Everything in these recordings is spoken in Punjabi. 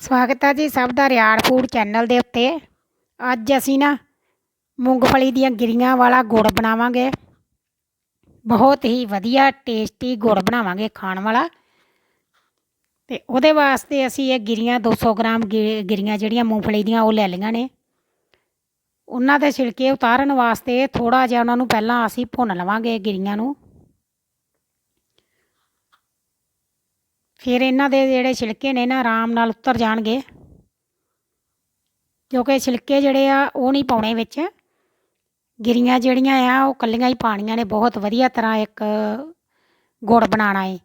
ਸਵਾਗਤ ਹੈ ਜੀ ਸਭ ਦਾ ਰਿਆੜ ਫੂਡ ਚੈਨਲ ਦੇ ਉੱਤੇ। ਅੱਜ ਅਸੀਂ ਨਾ ਮੂੰਗਫਲੀ ਦੀਆਂ ਗਿਰੀਆਂ ਵਾਲਾ ਗੁੜ ਬਣਾਵਾਂਗੇ। ਬਹੁਤ ਹੀ ਵਧੀਆ, ਟੇਸਟੀ ਗੁੜ ਬਣਾਵਾਂਗੇ ਖਾਣ ਵਾਲਾ। ਤੇ ਉਹਦੇ ਵਾਸਤੇ ਅਸੀਂ ਇਹ ਗਿਰੀਆਂ 200 ਗ੍ਰਾਮ ਗਿ- ਗਿਰੀਆਂ ਜਿਹੜੀਆਂ ਮੂੰਗਫਲੀ ਦੀਆਂ ਉਹ ਲੈ ਲਈਆਂ ਨੇ। ਉਹਨਾਂ ਦੇ ਛਿਲਕੇ ਉਤਾਰਨ ਵਾਸਤੇ ਥੋੜਾ ਜਿਹਾ ਉਹਨਾਂ ਨੂੰ ਪਹਿਲਾਂ ਅਸੀਂ ਭੁੰਨ ਲਵਾਂਗੇ ਗਿਰੀਆਂ ਨੂੰ। ਫਿਰ ਇਹਨਾਂ ਦੇ ਜਿਹੜੇ ਛਿਲਕੇ ਨੇ ਨਾ ਆਰਾਮ ਨਾਲ ਉਤਰ ਜਾਣਗੇ। ਕਿਉਂਕਿ ਛਿਲਕੇ ਜਿਹੜੇ ਆ, ਉਹ ਨਹੀਂ ਪਾਉਣੇ ਵਿੱਚ। ਗਿਰੀਆਂ ਜਿਹੜੀਆਂ ਆ, ਉਹ ਕੱਲੀਆਂ ਹੀ ਪਾਣੀਆਂ ਨੇ। ਬਹੁਤ ਵਧੀਆ ਤਰ੍ਹਾਂ ਇੱਕ ਗੁੜ ਬਣਾਉਣਾ ਏ।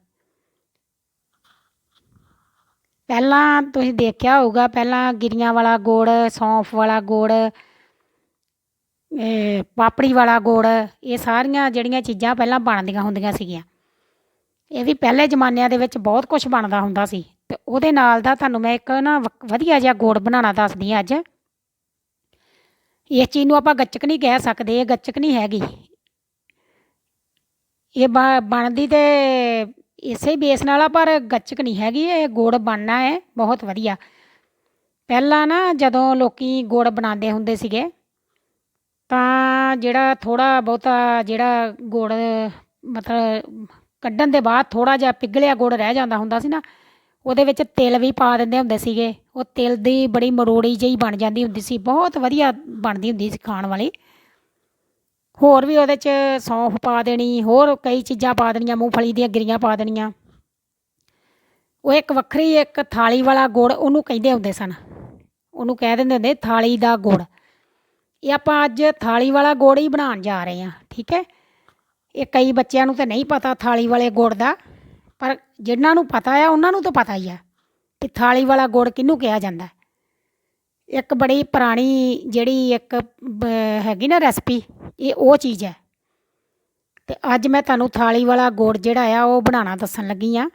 ਪਹਿਲਾਂ ਤੁਸੀਂ ਦੇਖਿਆ ਹੋਊਗਾ, ਪਹਿਲਾਂ ਗਿਰੀਆਂ ਵਾਲਾ ਗੁੜ, ਸੌਂਫ ਵਾਲਾ ਗੁੜ ਪਾਪੜੀ ਵਾਲਾ ਗੁੜ, ਇਹ ਸਾਰੀਆਂ ਜਿਹੜੀਆਂ ਚੀਜ਼ਾਂ ਪਹਿਲਾਂ ਬਣਦੀਆਂ ਹੁੰਦੀਆਂ ਸੀਗੀਆਂ। ਇਹ ਵੀ ਪਹਿਲੇ ਜ਼ਮਾਨਿਆਂ ਦੇ ਵਿੱਚ ਬਹੁਤ ਕੁਝ ਬਣਦਾ ਹੁੰਦਾ ਸੀ ਤੇ ਉਹਦੇ ਨਾਲ ਦਾ ਤੁਹਾਨੂੰ ਮੈਂ ਇੱਕ ਨਾ ਵ- ਵਧੀਆ ਜਿਹਾ ਗੁੜ ਬਣਾਉਣਾ ਦੱਸਦੀ ਹਾਂ ਅੱਜ। ਇਸ ਚੀਜ਼ ਨੂੰ ਆਪਾਂ ਗੱਚਕ ਨਹੀਂ ਕਹਿ ਸਕਦੇ, ਇਹ ਗੱਚਕ ਨਹੀਂ ਹੈਗੀ। ਇਹ ਬਣਦੀ ਤੇ ਇਸੇ ਬੇਸ ਨਾਲ ਆ, ਪਰ ਗੱਚਕ ਨਹੀਂ ਹੈਗੀ, ਇਹ ਗੁੜ ਬਣਨਾ ਹੈ, ਬਹੁਤ ਵਧੀਆ। ਪਹਿਲਾਂ ਨਾ ਜਦੋਂ ਲੋਕੀ ਗੁੜ ਬਣਾਉਂਦੇ ਹੁੰਦੇ ਸੀਗੇ, ਤਾਂ ਜਿਹੜਾ ਥੋੜਾ ਬਹੁਤਾ ਜਿਹੜਾ ਗੁੜ, ਮਤਲਬ ਕੱਢਣ ਦੇ ਬਾਅਦ ਥੋੜਾ ਜਿਹਾ ਪਿਘਲਿਆ ਗੁੜ ਰਹਿ ਜਾਂਦਾ ਹੁੰਦਾ ਸੀ ਨਾ, ਉਹਦੇ ਵਿੱਚ ਤਿਲ ਵੀ ਪਾ ਦਿੰਦੇ ਹੁੰਦੇ ਸੀਗੇ। ਉਹ ਤਿਲ ਦੀ ਬੜੀ ਮਰੋੜੀ ਜਿਹੀ ਬਣ ਜਾਂਦੀ ਹੁੰਦੀ ਸੀ, ਬਹੁਤ ਵਧੀਆ ਬਣਦੀ ਹੁੰਦੀ ਸੀ ਖਾਣ ਵਾਲੀ। ਹੋਰ ਵੀ ਉਹਦੇ 'ਚ ਸੌਂਫ ਪਾ ਦੇਣੀ, ਹੋਰ ਕਈ ਚੀਜ਼ਾਂ ਪਾ ਦੇਣੀਆਂ, ਮੂੰਗਫਲੀ ਦੀਆਂ ਗਿਰੀਆਂ ਪਾ ਦੇਣੀਆਂ। ਉਹ ਇੱਕ ਵੱਖਰੀ ਇੱਕ ਥਾਲੀ ਵਾਲਾ ਗੁੜ ਉਹਨੂੰ ਕਹਿੰਦੇ ਹੁੰਦੇ ਸਨ। ਉਹਨੂੰ ਕਹਿ ਦਿੰਦੇ ਹੁੰਦੇ ਥਾਲੀ ਦਾ ਗੁੜ। ਇਹ ਆਪਾਂ ਅੱਜ ਥਾਲੀ ਵਾਲਾ ਗੁੜ ਹੀ ਬਣਾਉਣ ਜਾ ਰਹੇ ਹਾਂ, ਠੀਕ ਹੈ? ਇਹ ਕਈ ਬੱਚਿਆਂ ਨੂੰ ਤਾਂ ਨਹੀਂ ਪਤਾ ਥਾਲੀ ਵਾਲੇ ਗੁੜ ਦਾ, ਪਰ ਜਿਨ੍ਹਾਂ ਨੂੰ ਪਤਾ ਆ, ਉਹਨਾਂ ਨੂੰ ਤਾਂ ਪਤਾ ਹੀ ਆ ਕਿ ਥਾਲੀ ਵਾਲਾ ਗੁੜ ਕਿਹਨੂੰ ਕਿਹਾ ਜਾਂਦਾ। ਇੱਕ ਬੜੀ ਪੁਰਾਣੀ ਜਿਹੜੀ ਇੱਕ ਹੈਗੀ ਨਾ ਰੈਸਪੀ, ਇਹ ਉਹ ਚੀਜ਼ ਹੈ। ਤੇ ਅੱਜ ਮੈਂ ਤੁਹਾਨੂੰ ਥਾਲੀ ਵਾਲਾ ਗੁੜ ਜਿਹੜਾ ਆ, ਉਹ ਬਣਾਉਣਾ ਦੱਸਣ ਲੱਗੀ ਆ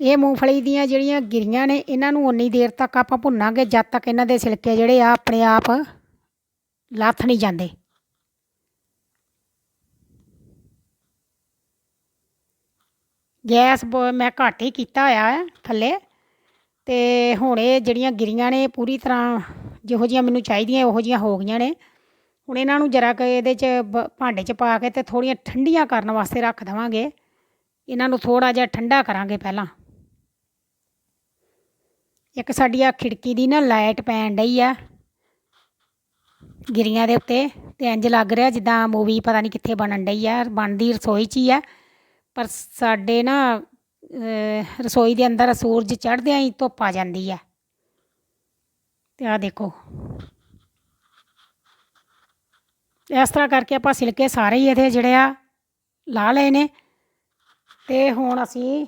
ਇਹ ਮੂੰਗਫਲੀ ਦੀਆਂ ਜਿਹੜੀਆਂ ਗਿਰੀਆਂ ਨੇ, ਇਹਨਾਂ ਨੂੰ ਉਨੀ ਦੇਰ ਤੱਕ ਆਪਾਂ ਭੁੰਨਾਂਗੇ, ਜਦ ਤੱਕ ਇਹਨਾਂ ਦੇ ਸਿਲਕੇ ਜਿਹੜੇ ਆ, ਆਪਣੇ ਆਪ ਲੱਥ ਨਹੀਂ ਜਾਂਦੇ। ਗੈਸ ਬ- ਮੈਂ ਘੱਟ ਹੀ ਕੀਤਾ ਹੋਇਆ ਹੈ ਥੱਲੇ ਤੇ ਹੁਣ ਇਹ ਜਿਹੜੀਆਂ ਗਿਰੀਆਂ ਨੇ ਪੂਰੀ ਤਰ੍ਹਾਂ ਜਿਹੋ ਜਿਹੀਆਂ ਮੈਨੂੰ ਚਾਹੀਦੀਆਂ ਉਹੋ ਜਿਹੀਆਂ ਹੋ ਗਈਆਂ ਨੇ। ਹੁਣ ਇਹਨਾਂ ਨੂੰ ਜਰਾ ਕਿ ਇਹਦੇ 'ਚ ਬ- ਭਾਂਡੇ 'ਚ ਪਾ ਕੇ ਤੇ ਥੋੜ੍ਹੀਆਂ ਠੰਡੀਆਂ ਕਰਨ ਵਾਸਤੇ ਰੱਖ ਦੇਵਾਂਗੇ। ਇਹਨਾਂ ਨੂੰ ਥੋੜਾ ਜਿਹਾ ਠੰਡਾ ਕਰਾਂਗੇ ਪਹਿਲਾਂ। ਇੱਕ ਸਾਡੀ ਆ ਖਿੜਕੀ ਦੀ ਨਾ ਲਾਈਟ ਪੈਣ ਡਈ ਆ। ਗਿਰੀਆਂ ਦੇ ਉੱਤੇ ਤੇ ਇੰਜ ਲੱਗ ਰਿਹਾ ਜਿੱਦਾਂ ਮੂਵੀ ਪਤਾ ਨਹੀਂ ਕਿੱਥੇ ਬਣਨ ਡਈ ਆ, ਬਣਦੀ ਰਸੋਈ 'ਚ ਹੀ ਆ। ਪਰ ਸਾਡੇ ਨਾ ਰਸੋਈ ਦੇ ਅੰਦਰ ਸੂਰਜ ਚੜ੍ਹਦਿਆਂ ਹੀ ਧੁੱਪ ਆ ਜਾਂਦੀ ਆ। ਤੇ ਆ ਦੇਖੋ। ਇਸ ਤਰ੍ਹਾਂ ਕਰਕੇ ਆਪਾਂ ਸਿਲਕੇ ਸਾਰੇ ਹੀ ਇਹਦੇ ਜਿਹੜੇ ਆ, ਲਾ ਲਏ ਨੇ। ਤੇ ਹੁਣ ਅਸੀਂ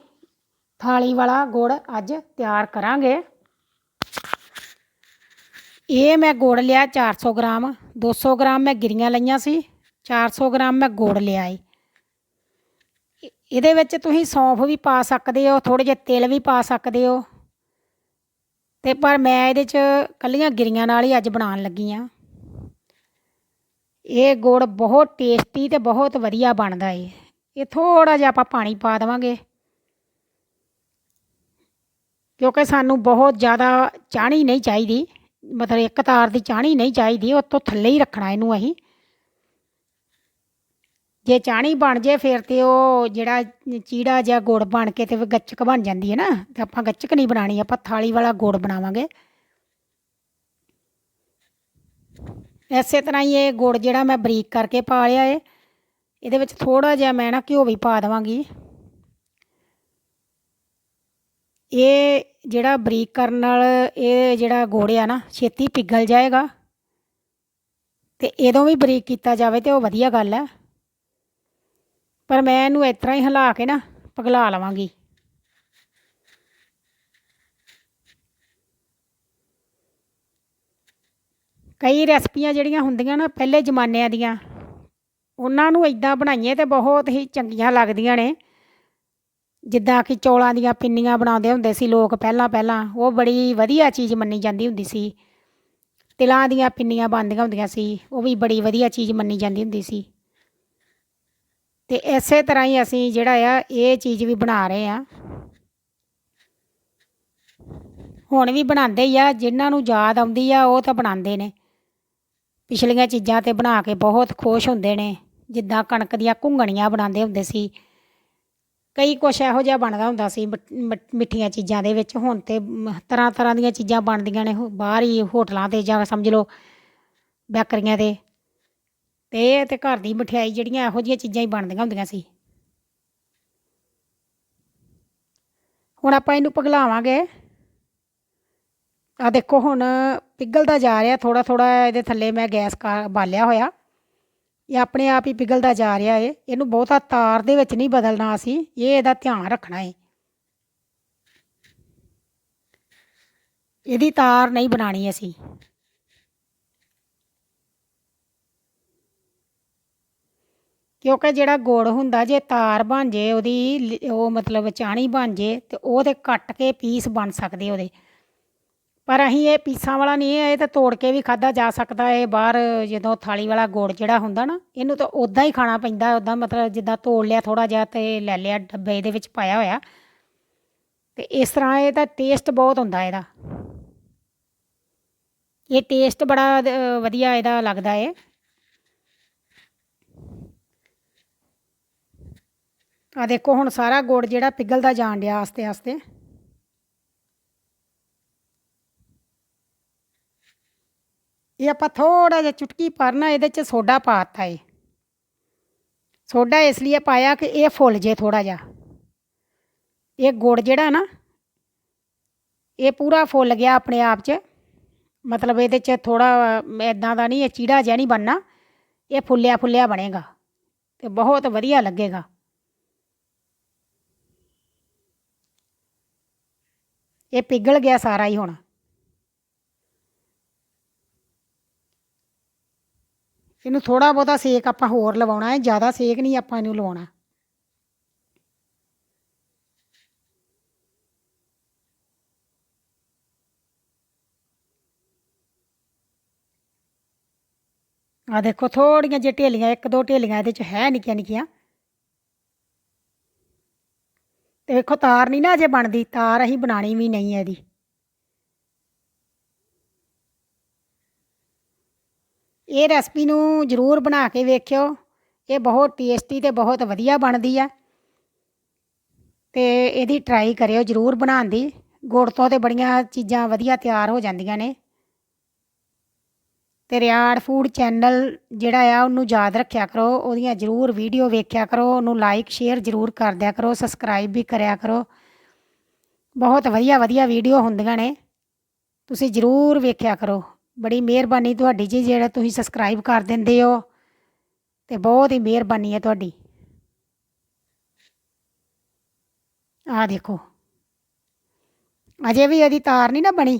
ਥਾਲੀ ਵਾਲਾ ਗੁੜ ਅੱਜ ਤਿਆਰ ਕਰਾਂਗੇ। ਇਹ ਮੈਂ ਗੁੜ ਲਿਆ 400 ਗ੍ਰਾਮ 200 ਗ੍ਰਾਮ ਮੈਂ ਗਿਰੀਆਂ ਲਈਆਂ ਸੀ 400 ਗ੍ਰਾਮ ਮੈਂ ਗੁੜ ਲਿਆ ਏ। ਇਹਦੇ ਵਿੱਚ ਤੁਸੀਂ ਸੌਂਫ ਵੀ ਪਾ ਸਕਦੇ ਹੋ ਥੋੜੇ ਜਿਹੇ ਤਿਲ ਵੀ ਪਾ ਸਕਦੇ ਹੋ। ਤੇ ਪਰ ਮੈਂ ਇਹਦੇ 'ਚ ਕੱਲੀਆਂ ਗਿਰੀਆਂ ਨਾਲ ਹੀ ਅੱਜ ਬਣਾਉਣ ਲੱਗੀ ਆ। ਇਹ ਗੁੜ ਬਹੁਤ ਟੇਸਟੀ ਤੇ ਬਹੁਤ ਵਧੀਆ ਬਣਦਾ ਏ। ਇਹ ਥੋੜਾ ਜਿਹਾ ਆਪਾਂ ਪਾਣੀ ਪਾ ਦੇਵਾਂਗੇ। ਕਿਉਂਕਿ ਸਾਨੂੰ ਬਹੁਤ ਜ਼ਿਆਦਾ ਚਾਹਣੀ ਨਹੀਂ ਚਾਹੀਦੀ। ਮਤਲਬ ਇੱਕ ਤਾਰ ਦੀ ਚਾਹਣੀ ਨਹੀਂ ਚਾਹੀਦੀ ਉਹ ਤੋਂ ਥੱਲੇ ਹੀ ਰੱਖਣਾ ਇਹਨੂੰ ਅਸੀਂ। ਜੇ ਚਾਹਣੀ ਬਣ ਜੇ ਫਿਰ ਤੇ ਉਹ ਜਿਹੜਾ ਚੀੜਾ ਜਿਹਾ ਗੁੜ ਬਣ ਕੇ ਤੇ ਗੱਚਕ ਬਣ ਜਾਂਦੀ ਹੈ ਨਾ, ਤੇ ਆਪਾਂ ਗੱਚਕ ਨਹੀਂ ਬਣਾਣੀ ਆਪਾਂ ਥਾਲੀ ਵਾਲਾ ਗੁੜ ਬਣਾਵਾਂਗੇ। ਐਸੇ ਤਰ੍ਹਾਂ ਹੀ ਇਹ ਗੁੜ ਜਿਹੜਾ ਮੈਂ ਬਰੀਕ ਕਰਕੇ ਪਾ ਲਿਆ ਏ, ਇਹਦੇ ਵਿੱਚ ਥੋੜਾ ਜਿਹਾ ਮੈਂ ਨਾ ਘਿਓ ਵੀ ਪਾ ਦੇਵਾਂਗੀ। ਇਹ ਜਿਹੜਾ ਬਰੀਕ ਕਰਨ ਨਾਲ ਇਹ ਜਿਹੜਾ ਗੁੜ ਆ ਨਾ, ਛੇਤੀ ਪਿਘਲ ਜਾਏਗਾ ਤੇ ਇਹਦੋਂ ਵੀ ਬਰੀਕ ਕੀਤਾ ਜਾਵੇ ਤੇ ਉਹ ਵਧੀਆ ਗੱਲ ਹੈ। ਪਰ ਮੈਂ ਇਹਨੂੰ ਇਸ ਤਰ੍ਹਾਂ ਹੀ ਹਿਲਾ ਕੇ ਨਾ ਪਗਲਾ ਲਵਾਂਗੀ। ਕਈ ਰੈਸਪੀਆਂ ਜਿਹੜੀਆਂ ਹੁੰਦੀਆਂ ਨਾ ਪਹਿਲੇ ਜ਼ਮਾਨਿਆਂ ਦੀਆਂ, ਉਹਨਾਂ ਨੂੰ ਇਦਾਂ ਬਣਾਈਏ ਤੇ ਬਹੁਤ ਹੀ ਚੰਗੀਆਂ ਲੱਗਦੀਆਂ ਨੇ। ਜਿੱਦਾਂ ਕਿ ਚੌਲਾਂ ਦੀਆਂ ਪਿੰਨੀਆਂ ਬਣਾਉਂਦੇ ਹੁੰਦੇ ਸੀ ਲੋਕ ਪਹਿਲਾਂ ਪਹਿਲਾਂ, ਉਹ ਬੜੀ ਵਧੀਆ ਚੀਜ਼ ਮੰਨੀ ਜਾਂਦੀ ਹੁੰਦੀ ਸੀ। ਤਿਲਾਂ ਦੀਆਂ ਪਿੰਨੀਆਂ ਬਣਦੀਆਂ ਹੁੰਦੀਆਂ ਸੀ, ਉਹ ਵੀ ਬੜੀ ਵਧੀਆ ਚੀਜ਼ ਮੰਨੀ ਜਾਂਦੀ ਹੁੰਦੀ ਸੀ। ਤੇ ਇਸੇ ਤਰ੍ਹਾਂ ਹੀ ਅਸੀਂ ਜਿਹੜਾ ਆ, ਇਹ ਚੀਜ਼ ਵੀ ਬਣਾ ਰਹੇ ਆ। ਹੁਣ ਵੀ ਬਣਾਉਂਦੇ ਹੀ ਆ, ਜਿਨ੍ਹਾਂ ਨੂੰ ਯਾਦ ਆਉਂਦੀ ਆ, ਉਹ ਤਾਂ ਬਣਾਉਂਦੇ ਨੇ। ਪਿਛਲੀਆਂ ਚੀਜ਼ਾਂ ਤੇ ਬਣਾ ਕੇ ਬਹੁਤ ਖੁਸ਼ ਹੁੰਦੇ ਨੇ, ਜਿੱਦਾਂ ਕਣਕ ਦੀਆਂ ਘੁੰਗਣੀਆਂ ਬਣਾਉਂਦੇ ਹੁੰਦੇ ਸੀ। ਕਈ ਕੁਛ ਇਹੋ ਜਿਹਾ ਬਣਦਾ ਹੁੰਦਾ ਸੀ ਮਿੱਠ- ਮਿੱਠੀਆਂ ਚੀਜ਼ਾਂ ਦੇ ਵਿੱਚ। ਹੁਣ ਤੇ ਮ- ਤਰ੍ਹਾਂ ਤਰ੍ਹਾਂ ਦੀਆਂ ਚੀਜ਼ਾਂ ਬਣਦੀਆਂ ਨੇ ਬਾਹਰ ਹੀ ਹੋਟਲਾਂ ਤੇ ਜਾਂ ਸਮਝ ਲਓ ਬੈਕਰੀਆਂ ਤੇ। ਤੇ ਇਹ ਤੇ ਘਰ ਦੀ ਮਠਿਆਈ ਜਿਹੜੀਆਂ ਇਹੋ ਜਿਹੀਆਂ ਚੀਜ਼ਾਂ ਹੀ ਬਣਦੀਆਂ ਹੁੰਦੀਆਂ ਸੀ। ਹੁਣ ਆਪਾਂ ਇਹਨੂੰ ਪਗਲਾਵਾਂਗੇ। ਆ ਦੇਖੋ ਹੁਣ ਪਿਘਲਦਾ ਜਾ ਰਿਹਾ ਥੋੜਾ ਥੋੜਾ ਇਹਦੇ ਥੱਲੇ ਮੈਂ ਗੈਸ ਕਾ, ਬਾਲਿਆ ਹੋਇਆ। ਇਹ ਆਪਣੇ ਆਪ ਹੀ ਪਿਘਲਦਾ ਜਾ ਰਿਹਾ ਏ। ਇਹਨੂੰ ਬਹੁਤਾ ਤਾਰ ਦੇ ਵਿੱਚ ਨਹੀਂ ਬਦਲਣਾ ਅਸੀਂ। ਇਹ ਇਹਦਾ ਧਿਆਨ ਰੱਖਣਾ ਏ। ਇਹਦੀ ਤਾਰ ਨਹੀਂ ਬਣਾਣੀ ਅਸੀਂ। ਕਿਉਂਕਿ ਜਿਹੜਾ ਗੁੜ ਹੁੰਦਾ, ਜੇ ਤਾਰ ਬਣ ਜੇ, ਉਹਦੀ ਉਹ ਮਤਲਬ ਚਾਣੀ ਬਣ ਜੇ, ਤੇ ਉਹ ਤੇ ਕੱਟ ਕੇ ਪੀਸ ਬਣ ਸਕਦੇ ਉਹਦੇ। ਪਰ ਅਸੀਂ ਇਹ ਪੀਸਾਂ ਵਾਲਾ ਨਹੀਂ ਹੈ ਇਹ ਤਾਂ ਤੋੜ ਕੇ ਵੀ ਖਾਦਾ ਜਾ ਸਕਦਾ ਹੈ ਬਾਹਰ ਜਦੋਂ ਥਾਲੀ ਵਾਲਾ ਗੁੜ ਜਿਹੜਾ ਹੁੰਦਾ ਨਾ, ਇਹਨੂੰ ਤਾਂ ਉਦਾਂ ਹੀ ਖਾਣਾ ਪੈਂਦਾ ਉਦਾਂ ਮਤਲਬ ਜਿੱਦਾਂ ਤੋੜ ਲਿਆ ਥੋੜਾ ਜਿਹਾ ਤੇ ਲੈ ਲਿਆ ਡੱਬੇ ਦੇ ਵਿੱਚ ਪਾਇਆ ਹੋਇਆ। ਤੇ ਇਸ ਤਰ੍ਹਾਂ ਇਹ ਤਾਂ ਟੇਸਟ ਬਹੁਤ ਹੁੰਦਾ ਇਹਦਾ। ਇਹ ਟੇਸਟ ਬੜਾ ਵਧੀਆ ਇਹਦਾ ਲੱਗਦਾ ਏ ਆ ਦੇਖੋ ਹੁਣ ਸਾਰਾ ਗੁੜ ਜਿਹੜਾ ਪਿਘਲਦਾ ਜਾਣ ਡਿਆ ਆਸਤੇ ਆਸਤੇ ਇਹ ਆਪਾਂ ਥੋੜਾ ਜਿਹਾ ਚੁਟਕੀ ਭਰ ਨਾ ਇਹਦੇ ਚ ਸੋਡਾ ਪਾਤਾ ਏ। ਸੋਡਾ ਇਸ ਲਈ ਪਾਇਆ ਕਿ ਇਹ ਫੁੱਲ ਜੇ ਥੋੜਾ ਜਿਹਾ। ਇਹ ਗੁੜ ਜਿਹੜਾ ਨਾ, ਇਹ ਪੂਰਾ ਫੁੱਲ ਗਿਆ ਆਪਣੇ ਆਪ 'ਚ। ਮਤਲਬ ਇਹਦੇ 'ਚ ਥੋੜਾ ਇਦਾਂ ਦਾ ਨਹੀਂ, ਇਹ ਚੀੜਾ ਜਿਹਾ ਨਹੀਂ ਬਣਨਾ। ਇਹ ਫੁੱਲਿਆ ਫੁੱਲਿਆ ਬਣੇਗਾ ਤੇ ਬਹੁਤ ਵਧੀਆ ਲੱਗੇਗਾ। ਇਹ ਪਿਘਲ ਗਿਆ ਸਾਰਾ ਹੀ ਹੁਣ। ਇਹਨੂੰ ਥੋੜਾ ਬਹੁਤਾ ਸੇਕ ਆਪਾਂ ਹੋਰ ਲਵਾਉਣਾ ਹੈ, ਜ਼ਿਆਦਾ ਸੇਕ ਨਹੀਂ ਆਪਾਂ ਇਹਨੂੰ ਲਵਾਉਣਾ। ਆ ਦੇਖੋ ਥੋੜੀਆਂ ਜਿਹੀ ਢੇਲੀਆਂ, ਇੱਕ ਦੋ ਢੇਲੀਆਂ ਇਹਦੇ ਚ ਹੈ ਨਿੱਕੀਆਂ ਨਿੱਕੀਆਂ। ਤੇ ਵੇਖੋ, ਤਾਰ ਨਹੀਂ ਨਾ ਅਜੇ ਬਣਦੀ, ਤਾਰ ਅਸੀਂ ਬਣਾਣੀ ਵੀ ਨਹੀਂ ਹੈ ਇਹਦੀ। ਇਹ ਰੈਸਪੀ ਨੂੰ ਜ਼ਰੂਰ ਬਣਾ ਕੇ ਵੇਖਿਓ। ਇਹ ਬਹੁਤ ਟੇਸਟੀ ਤੇ ਬਹੁਤ ਵਧੀਆ ਬਣਦੀ ਆ। ਤੇ ਇਹਦੀ ਟਰਾਈ ਕਰਿਓ ਜ਼ਰੂਰ ਬਣਾਉਣ ਦੀ। ਗੁੜ ਤੋਂ ਤੇ ਬੜੀਆਂ ਚੀਜ਼ਾਂ ਵਧੀਆ ਤਿਆਰ ਹੋ ਜਾਂਦੀਆਂ ਨੇ। ਤੇ ਰਿਆੜ ਫੂਡ ਚੈਨਲ ਜਿਹੜਾ ਆ, ਉਹਨੂੰ ਯਾਦ ਰੱਖਿਆ ਕਰੋ। ਉਹਦੀਆਂ ਜ਼ਰੂਰ ਵੀਡੀਓ ਵੇਖਿਆ ਕਰੋ। ਉਹਨੂੰ ਲਾਈਕ ਸ਼ੇਅਰ ਜ਼ਰੂਰ ਕਰ ਦਿਆ ਕਰੋ। ਸਬਸਕ੍ਰਾਈਬ ਵੀ ਕਰਿਆ ਕਰੋ। ਬਹੁਤ ਵਧੀਆ ਵਧੀਆ ਵੀਡੀਓ ਹੁੰਦੀਆਂ ਨੇ। ਤੁਸੀਂ ਜ਼ਰੂਰ ਵੇਖਿਆ ਕਰੋ। ਬੜੀ ਮਿਹਰਬਾਨੀ ਤੁਹਾਡੀ ਜੀ, ਜਿਹੜਾ ਤੁਸੀਂ ਸਬਸਕ੍ਰਾਈਬ ਕਰ ਦਿੰਦੇ ਹੋ ਤੇ ਬਹੁਤ ਹੀ ਮਿਹਰਬਾਨੀ ਹੈ ਤੁਹਾਡੀ। ਆਹ ਦੇਖੋ। ਅਜੇ ਵੀ ਇਹਦੀ ਤਾਰ ਨਹੀਂ ਨਾ ਬਣੀ।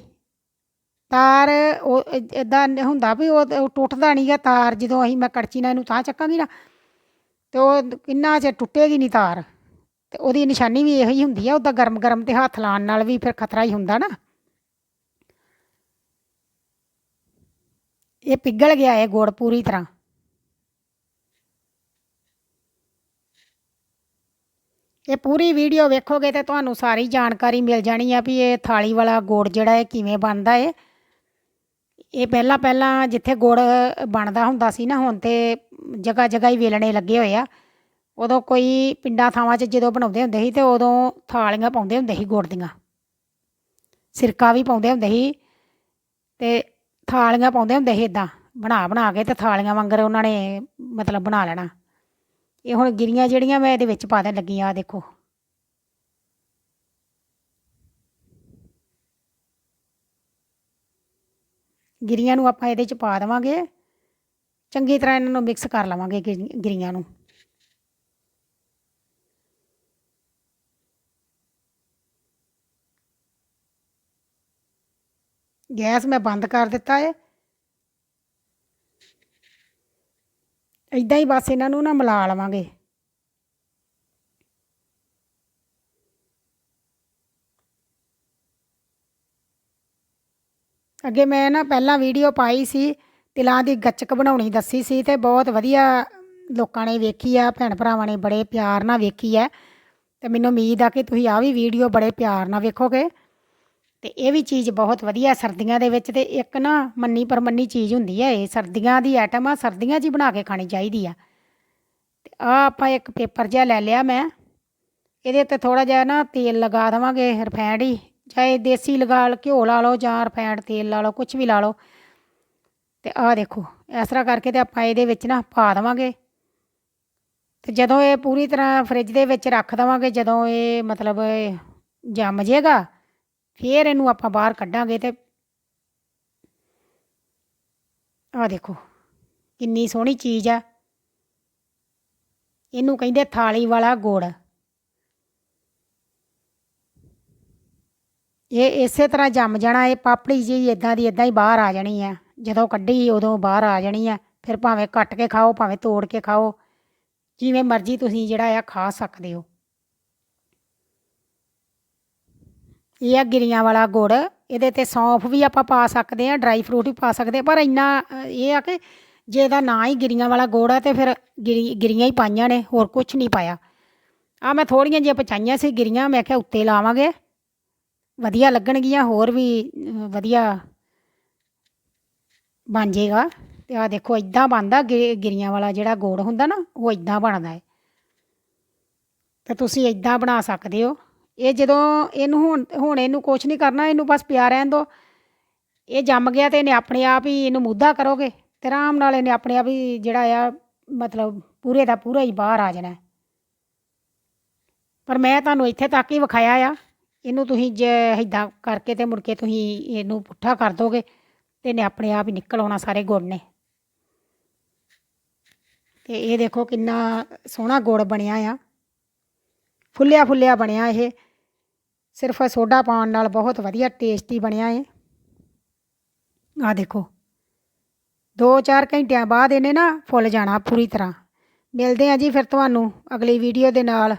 ਤਾਰ ਉਹ ਇਦਾਂ ਹੁੰਦਾ ਵੀ ਉਹ ਉਹ ਟੁੱਟਦਾ ਨਹੀਂਗਾ ਤਾਰ, ਜਦੋਂ ਅਸੀਂ ਮੈਂ ਕੜਚੀ ਨਾਲ ਇਹਨੂੰ ਤਾਂ ਚੱਕਾਂਗੀ ਨਾ, ਤੇ ਉਹ ਕਿੰਨਾ ਚਿਰ ਟੁੱਟੇਗੀ ਨਹੀਂ ਤਾਰ। ਤੇ ਉਹਦੀ ਨਿਸ਼ਾਨੀ ਵੀ ਇਹੋ ਹੀ ਹੁੰਦੀ ਆ ਉਹਦਾ ਗਰਮ ਗਰਮ ਤੇ ਹੱਥ ਲਾਉਣ ਨਾਲ ਵੀ ਫਿਰ ਖਤਰਾ ਹੀ ਹੁੰਦਾ ਨਾ। ਇਹ ਪਿਘਲ ਗਿਆ ਹੈ ਗੁੜ ਪੂਰੀ ਤਰ੍ਹਾਂ। ਇਹ ਪੂਰੀ ਵੀਡੀਓ ਵੇਖੋਗੇ ਤੇ ਤੁਹਾਨੂੰ ਸਾਰੀ ਜਾਣਕਾਰੀ ਮਿਲ ਜਾਣੀ ਆ ਵੀ ਇਹ ਥਾਲੀ ਵਾਲਾ ਗੁੜ ਜਿਹੜਾ ਹੈ ਕਿਵੇਂ ਬਣਦਾ ਹੈ ਇਹ ਪਹਿਲਾਂ ਪਹਿਲਾਂ ਜਿੱਥੇ ਗੁੜ ਬਣਦਾ ਹੁੰਦਾ ਸੀ ਨਾ, ਹੁਣ ਤੇ ਜਗ੍ਹਾ ਜਗ੍ਹਾ ਹੀ ਵੇਲਣੇ ਲੱਗੇ ਹੋਏ ਆ। ਉਦੋਂ ਕੋਈ ਪਿੰਡਾਂ ਥਾਵਾਂ 'ਚ ਜਦੋਂ ਬਣਾਉਂਦੇ ਹੁੰਦੇ ਸੀ ਤੇ ਉਦੋਂ ਥਾਲੀਆਂ ਪਾਉਂਦੇ ਹੁੰਦੇ ਸੀ ਗੁੜ ਦੀਆਂ। ਸਿਰਕਾ ਵੀ ਪਾਉਂਦੇ ਹੁੰਦੇ ਸੀ ਤੇ ਥਾਲੀਆਂ ਪਾਉਂਦੇ ਹੁੰਦੇ ਸੀ ਇਦਾਂ ਬਣਾ ਬਣਾ ਕੇ ਤੇ ਥਾਲੀਆਂ ਵਾਂਗਰ ਉਹਨਾਂ ਨੇ ਮਤਲਬ ਬਣਾ ਲੈਣਾ। ਇਹ ਹੁਣ ਗਿਰੀਆਂ ਜਿਹੜੀਆਂ ਮੈਂ ਇਹਦੇ ਵਿੱਚ ਪਾ ਦੇਣ ਲੱਗੀ ਆ ਦੇਖੋ। ਗਿਰੀਆਂ ਨੂੰ ਆਪਾਂ ਇਹਦੇ ਚ ਪਾ ਦੇਵਾਂਗੇ, ਚੰਗੀ ਤਰ੍ਹਾਂ ਇਹਨਾਂ ਨੂੰ ਮਿਕਸ ਕਰ ਲਵਾਂਗੇ ਗਿਰੀ- ਗਿਰੀਆਂ ਨੂੰ। ਗੈਸ ਮੈਂ ਬੰਦ ਕਰ ਦਿੱਤਾ ਹੈ ਇਦਾਂ ਹੀ ਬਸ ਇਹਨਾਂ ਨੂੰ ਨਾ ਮਿਲਾ ਲਵਾਂਗੇ। ਅੱਗੇ ਮੈਂ ਨਾ ਪਹਿਲਾਂ ਵੀਡੀਓ ਪਾਈ ਸੀ, ਤਿਲਾਂ ਦੀ ਗੱਚਕ ਬਣਾਉਣੀ ਦੱਸੀ ਸੀ ਤੇ ਬਹੁਤ ਵਧੀਆ ਲੋਕਾਂ ਨੇ ਵੇਖੀ ਆ, ਭੈਣ ਭਰਾਵਾਂ ਨੇ ਬੜੇ ਪਿਆਰ ਨਾਲ ਵੇਖੀ ਹੈ ਤੇ ਮੈਨੂੰ ਉਮੀਦ ਆ ਕਿ ਤੁਸੀਂ ਆ ਵੀ ਵੀਡੀਓ ਬੜੇ ਪਿਆਰ ਨਾਲ ਵੇਖੋਗੇ। ਤੇ ਇਹ ਵੀ ਚੀਜ਼ ਬਹੁਤ ਵਧੀਆ ਸਰਦੀਆਂ ਦੇ ਵਿੱਚ ਤੇ ਇੱਕ ਨਾ ਮੰਨੀ ਪਰਮੰਨੀ ਚੀਜ਼ ਹੁੰਦੀ ਹੈ, ਇਹ ਸਰਦੀਆਂ ਦੀ ਆਈਟਮ ਆ, ਸਰਦੀਆਂ 'ਚ ਹੀ ਬਣਾ ਕੇ ਖਾਣੀ ਚਾਹੀਦੀ ਆ। ਤੇ ਆ ਆਪਾਂ ਇੱਕ ਪੇਪਰ ਜਿਹਾ ਲੈ ਲਿਆ ਮੈਂ, ਇਹਦੇ ਉੱਤੇ ਥੋੜਾ ਜਿਹਾ ਨਾ ਤੇਲ ਲਗਾ ਦੇਵਾਂਗੇ ਰਿਫਾਈਂਡ ਹੀ ਚਾਹੇ ਦੇਸੀ ਲਗਾ ਲ ਘਿਓ ਲਾ ਲਓ ਜਾਂ ਰਿਫਾਈਂਡ ਤੇਲ ਲਾ ਲਓ ਕੁਝ ਵੀ ਲਾ ਲਓ। ਤੇ ਆਹ ਦੇਖੋ, ਇਸ ਤਰ੍ਹਾਂ ਕਰਕੇ ਤੇ ਆਪਾਂ ਇਹਦੇ ਵਿੱਚ ਨਾ ਪਾ ਦੇਵਾਂਗੇ। ਤੇ ਜਦੋਂ ਇਹ ਪੂਰੀ ਤਰ੍ਹਾਂ ਫ੍ਰਿਜ ਦੇ ਵਿੱਚ ਰੱਖ ਦੇਵਾਂਗੇ, ਜਦੋਂ ਇਹ ਮਤਲਬ ਜੰਮ ਜਾਏਗਾ ਫਿਰ ਇਹਨੂੰ ਆਪਾਂ ਬਾਹਰ ਕੱਢਾਂਗੇ ਤੇ ਆਹ ਦੇਖੋ, ਕਿੰਨੀ ਸੋਹਣੀ ਚੀਜ਼ ਆ। ਇਹਨੂੰ ਕਹਿੰਦੇ ਥਾਲੀ ਵਾਲਾ ਗੁੜ। ਇਹ ਇਸੇ ਤਰ੍ਹਾਂ ਜੰਮ ਜਾਣਾ, ਇਹ ਪਾਪੜੀ ਜੀ ਇਦਾਂ ਦੀ ਇਦਾਂ ਹੀ ਬਾਹਰ ਆ ਜਾਣੀ ਆ। ਜਦੋਂ ਕੱਢੀ ਉਦੋਂ ਬਾਹਰ ਆ ਜਾਣੀ ਆ। ਫਿਰ ਭਾਵੇਂ ਕੱਟ ਕੇ ਖਾਓ, ਭਾਵੇਂ ਤੋੜ ਕੇ ਖਾਓ। ਜਿਵੇਂ ਮਰਜ਼ੀ ਤੁਸੀਂ ਜਿਹੜਾ ਆ ਖਾ ਸਕਦੇ ਹੋ। ਇਹ ਆ ਗਿਰੀਆਂ ਵਾਲਾ ਗੁੜ, ਇਹਦੇ ਤੇ ਸੌਂਫ ਵੀ ਆਪਾਂ ਪਾ ਸਕਦੇ ਆ ਡਰਾਈ ਫਰੂਟ ਵੀ ਪਾ ਸਕਦੇ ਆ ਪਰ ਇੰਨਾ ਇਹ ਆ ਕਿ ਜੇ ਇਹਦਾ ਨਾਂ ਹੀ ਗਿਰੀਆਂ ਵਾਲਾ ਗੁੜ ਆ ਤੇ ਫਿਰ ਗਿਰੀ, ਗਿਰੀਆਂ ਹੀ ਪਾਈਆਂ ਨੇ, ਹੋਰ ਕੁਝ ਨਹੀਂ ਪਾਇਆ। ਆ ਮੈਂ ਥੋੜੀਆਂ ਜਿਹੀਆਂ ਪਚਾਈਆਂ ਸੀ ਗਿਰੀਆਂ, ਮੈਂ ਕਿਹਾ ਉੱਤੇ ਲਾਵਾਂਗੇ। ਵਧੀਆ ਲੱਗਣਗੀਆਂ, ਹੋਰ ਵੀ ਵਧੀਆ ਬਣ ਜਾਏਗਾ। ਤੇ ਆ ਦੇਖੋ ਇਦਾਂ ਬਣਦਾ ਗਿ- ਗਿਰੀਆਂ ਵਾਲਾ ਜਿਹੜਾ ਗੁੜ ਹੁੰਦਾ ਨਾ, ਉਹ ਇਦਾਂ ਬਣਦਾ ਹੈ। ਤੇ ਤੁਸੀਂ ਇਦਾਂ ਬਣਾ ਸਕਦੇ ਹੋ। ਇਹ ਜਦੋਂ ਇਹਨੂੰ ਹੁਣ ਹੁਣ ਇਹਨੂੰ ਕੁਛ ਨਹੀਂ ਕਰਨਾ, ਇਹਨੂੰ ਬਸ ਪਿਆ ਰਹਿਣ ਦਿਓ ਇਹ ਜੰਮ ਗਿਆ ਤੇ ਇਹਨੇ ਆਪਣੇ ਆਪ ਹੀ ਇਹਨੂੰ ਮੁੱਦਾ ਕਰੋਗੇ ਤੇ ਆਰਾਮ ਨਾਲ ਇਹਨੇ ਆਪਣੇ ਆਪ ਹੀ ਜਿਹੜਾ ਆ, ਮਤਲਬ ਪੂਰੇ ਦਾ ਪੂਰਾ ਹੀ ਬਾਹਰ ਆ ਜਾਣਾ। ਪਰ ਮੈਂ ਤੁਹਾਨੂੰ ਇੱਥੇ ਤੱਕ ਹੀ ਵਿਖਾਇਆ ਆ, ਇਹਨੂੰ ਤੁਸੀਂ ਜੇ ਇਦਾਂ ਕਰਕੇ ਤੇ ਮੁੜ ਕੇ ਤੁਸੀਂ ਇਹਨੂੰ ਪੁੱਠਾ ਕਰ ਦੋਗੇ ਤੇ ਇਹਨੇ ਆਪਣੇ ਆਪ ਹੀ ਨਿਕਲ ਆਉਣਾ ਸਾਰੇ ਗੁੜ ਨੇ। ਤੇ ਇਹ ਦੇਖੋ ਕਿੰਨਾ ਸੋਹਣਾ ਗੁੜ ਬਣਿਆ ਆ। ਫੁੱਲਿਆ ਫੁੱਲਿਆ ਬਣਿਆ ਇਹ। ਸਿਰਫ ਸੋਡਾ ਪਾਉਣ ਨਾਲ ਬਹੁਤ ਵਧੀਆ ਟੇਸਟੀ ਬਣਿਆ ਏ ਆ ਦੇਖੋ 2-4 ਘੰਟਿਆਂ ਬਾਅਦ ਇਹਨੇ ਨਾ ਫੁੱਲ ਜਾਣਾ ਪੂਰੀ ਤਰ੍ਹਾਂ। ਮਿਲਦੇ ਆ ਜੀ ਫਿਰ ਤੁਹਾਨੂੰ ਅਗਲੀ ਵੀਡੀਓ ਦੇ ਨਾਲ।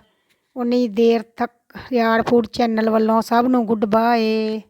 ਉਨੀ ਦੇਰ ਤੱਕ ਰਿਆੜ ਫੂਡ ਚੈਨਲ ਵੱਲੋਂ ਸਭ ਨੂੰ ਗੁੱਡ ਬਾਏ